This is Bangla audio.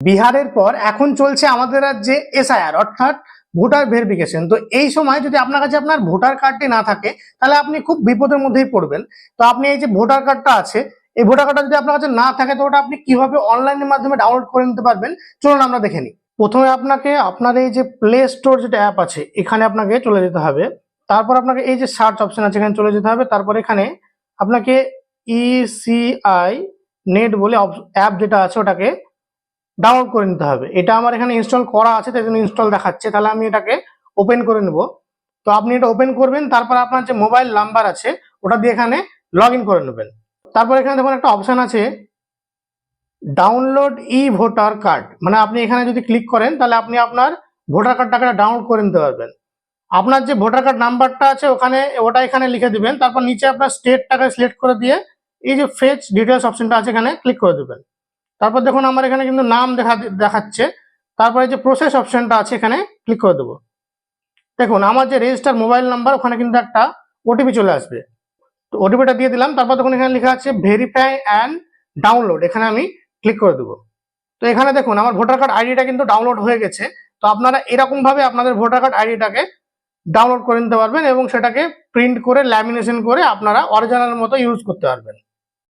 বিহারের পর এখন চলছে আমাদের রাজ্যে এসআইআর অর্থাৎ ভোটার ভেরিফিকেশন তো এই সময় যদি আপনার কাছে আপনার ভোটার কার্ডটি না থাকে, তাহলে আপনি খুব বিপদের মধ্যেই পড়বেন। তো আপনি এই যে ভোটার কার্ডটা আছে, এই ভোটার কার্ডটা যদি আপনার কাছে না থাকে, তো ওটা আপনি কীভাবে অনলাইনের মাধ্যমে ডাউনলোড করে নিতে পারবেন? চলুন আমরা দেখে নিই। প্রথমে আপনাকে আপনার এই যে প্লে স্টোর যেটা অ্যাপ আছে, এখানে আপনাকে চলে যেতে হবে। তারপর আপনাকে এই যে সার্চ অপশন আছে, এখানে চলে যেতে হবে। তারপর এখানে আপনাকে E ইসিআই নেট বলে অ্যাপ যেটা আছে, ওটাকে ডাউনলোড করে নিতে হবে। এটা আমার এখানে ইনস্টল করা আছে, তাই জন্য ইনস্টল দেখাচ্ছে। তাহলে আমি এটাকে ওপেন করে নেব। তো আপনি এটা ওপেন করবেন, তারপর আপনার যে মোবাইল নাম্বার আছে, ওটা দিয়ে এখানে লগ করে নেবেন। তারপর এখানে দেখুন একটা অপশন আছে ডাউনলোড ই ভোটার কার্ড মানে আপনি এখানে যদি ক্লিক করেন, তাহলে আপনি আপনার ভোটার কার্ডটাকে ডাউনলোড করে নিতে পারবেন। আপনার যে ভোটার কার্ড নাম্বারটা আছে, ওখানে, ওটা এখানে লিখে দিবেন। তারপর নিচে আপনার স্টেটটাকে সিলেক্ট করে দিয়ে, এই যে ফেচ ডিটেলস অপশনটা আছে, এখানে ক্লিক করে দেবেন। তারপর দেখুন আমার এখানে কিন্তু নাম দেখা দেখাচ্ছে। তারপরে যে প্রসেস অপশনটা আছে এখানে ক্লিক করে দেবো। দেখুন, আমার যে রেজিস্টার মোবাইল নাম্বার ওখানে কিন্তু একটা ওটিপি চলে আসবে। তো ওটিপিটা দিয়ে দিলাম, তারপর দেখুন এখানে লেখা আছে ভেরিফাই অ্যান্ড ডাউনলোড এখানে আমি ক্লিক করে দেবো। তো এখানে দেখুন, আমার ভোটার কার্ড আইডিটা কিন্তু ডাউনলোড হয়ে গেছে। তো আপনারা এরকমভাবে আপনাদের ভোটার কার্ড আইডিটাকে ডাউনলোড করে নিতে পারবেন এবং সেটাকে প্রিন্ট করে ল্যামিনেশন করে আপনারা অরিজিনাল মতো ইউজ করতে পারবেন।